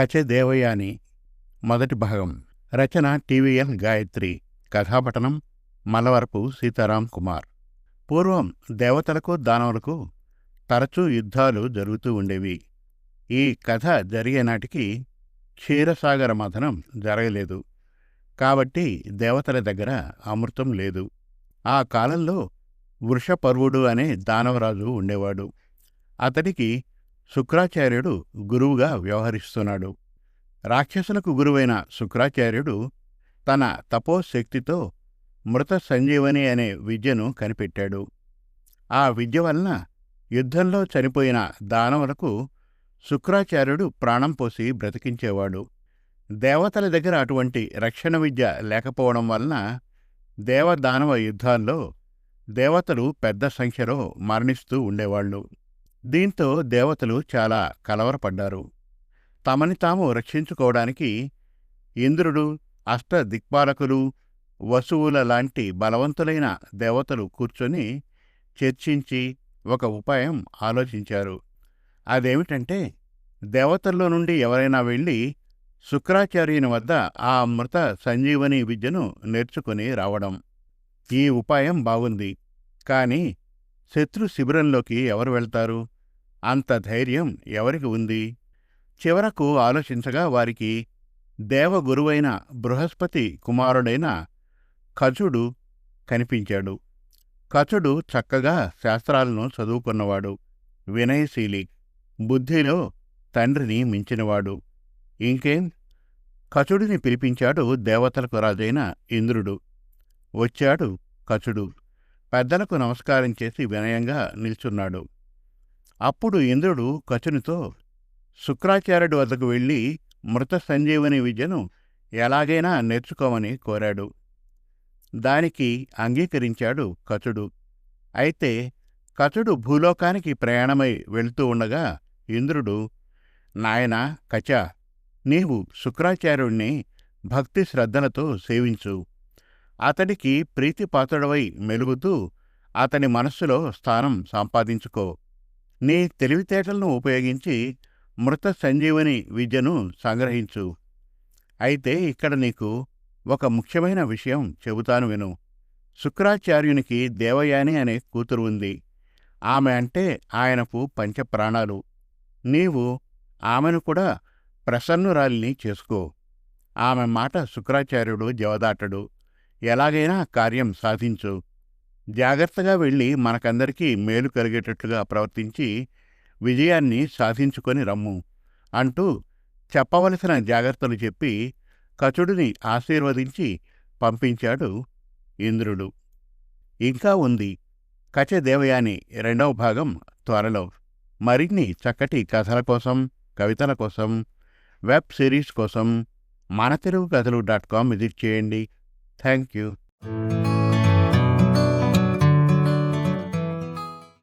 కచె దేవయాని మొదటి భాగం. రచన టీవీఎన్ గాయత్రి. కథాపటనం మలవరపు సీతారాం కుమార్. పూర్వం దేవతలకు దానవులకు తరచూ యుద్ధాలు జరుగుతూ ఉండేవి. ఈ కథ జరిగే నాటికి క్షీరసాగర మథనం జరగలేదు. కాబట్టి దేవతల దగ్గర అమృతం లేదు. ఆ కాలంలో వృషపర్వుడు అనే దానవరాజు ఉండేవాడు. అతడికి శుక్రాచార్యుడు గురువుగా వ్యవహరిస్తున్నాడు. రాక్షసులకు గురువైన శుక్రాచార్యుడు తన తపోశక్తితో మృత సంజీవని అనే విద్యను కనిపెట్టాడు. ఆ విద్య వలన యుద్ధంలో చనిపోయిన దానవులకు శుక్రాచార్యుడు ప్రాణం పోసి బ్రతికించేవాడు. దేవతల దగ్గర అటువంటి రక్షణ విద్య లేకపోవడం వలన దేవదానవ యుద్ధాల్లో దేవతలు పెద్ద సంఖ్యలో మరణిస్తూ ఉండేవాళ్ళు. దీంతో దేవతలు చాలా కలవరపడ్డారు. తమని తాము రక్షించుకోవడానికి ఇంద్రుడు అష్టదిక్పాలకులు వసువుల లాంటి బలవంతులైన దేవతలు కూర్చొని చర్చించి ఒక ఉపాయం ఆలోచించారు. అదేమిటంటే దేవతల్లో నుండి ఎవరైనా వెళ్ళి శుక్రాచార్యుని వద్ద ఆ మృత సంజీవని విద్యను నేర్చుకుని రావడం. ఈ ఉపాయం బాగుంది. కానీ శత్రు శిబిరంలోకి ఎవరు వెళ్తారు? అంత ధైర్యం ఎవరికి ఉంది? చివరకు ఆలోచించగా వారికి దేవగురువైన బృహస్పతి కుమారుడైన కచుడు కనిపించాడు. కచుడు చక్కగా శాస్త్రాలను చదువుకున్నవాడు వినయశీలి బుద్ధిలో తండ్రిని మించినవాడు. ఇంకేం? కచుడిని పిలిపించాడు దేవతలకు రాజైన ఇంద్రుడు. వచ్చాడు కచుడు పెద్దలకు నమస్కారం చేసి వినయంగా నిల్చున్నాడు. అప్పుడు ఇంద్రుడు కచునితో శుక్రాచార్యుడి వద్దకు వెళ్ళి మృత సంజీవని విద్యను ఎలాగైనా నేర్చుకోమని కోరాడు. దానికి అంగీకరించాడు కచుడు. అయితే కచుడు భూలోకానికి ప్రయాణమై వెళ్తూ ఉండగా ఇంద్రుడు నాయన కచ నీవు శుక్రాచార్యుణ్ణి భక్తి శ్రద్ధలతో సేవించు. అతడికి ప్రీతిపాత్రుడవై మెలుగుతూ అతని మనస్సులో స్థానం సంపాదించుకో. నీ తెలివితేటలను ఉపయోగించి మృత సంజీవని విద్యను సంగ్రహించు. అయితే ఇక్కడ నీకు ఒక ముఖ్యమైన విషయం చెబుతాను విను. శుక్రాచార్యునికి దేవయాని అనే కూతురు ఉంది. ఆమె అంటే ఆయనకు పంచప్రాణాలు. నీవు ఆమెను కూడా ప్రసన్నురాలిని చేసుకో. ఆమె మాట శుక్రాచార్యుడు జవదాటడు. ఎలాగైనా కార్యం సాధించు. జాగ్రత్తగా వెళ్ళి మనకందరికీ మేలు కలిగేటట్లుగా ప్రవర్తించి విజయాన్ని సాధించుకొని రమ్ము అంటూ చెప్పవలసిన జాగ్రత్తలు చెప్పి కచుడిని ఆశీర్వదించి పంపించాడు ఇంద్రుడు. ఇంకా ఉంది. కచ దేవయాని రెండవ భాగం త్వరలో. మరిన్ని చక్కటి కథల కోసం కవితల కోసం వెబ్ సిరీస్ కోసం మన తెలుగు కథలు డాట్ కామ్ విజిట్ చేయండి. Thank you.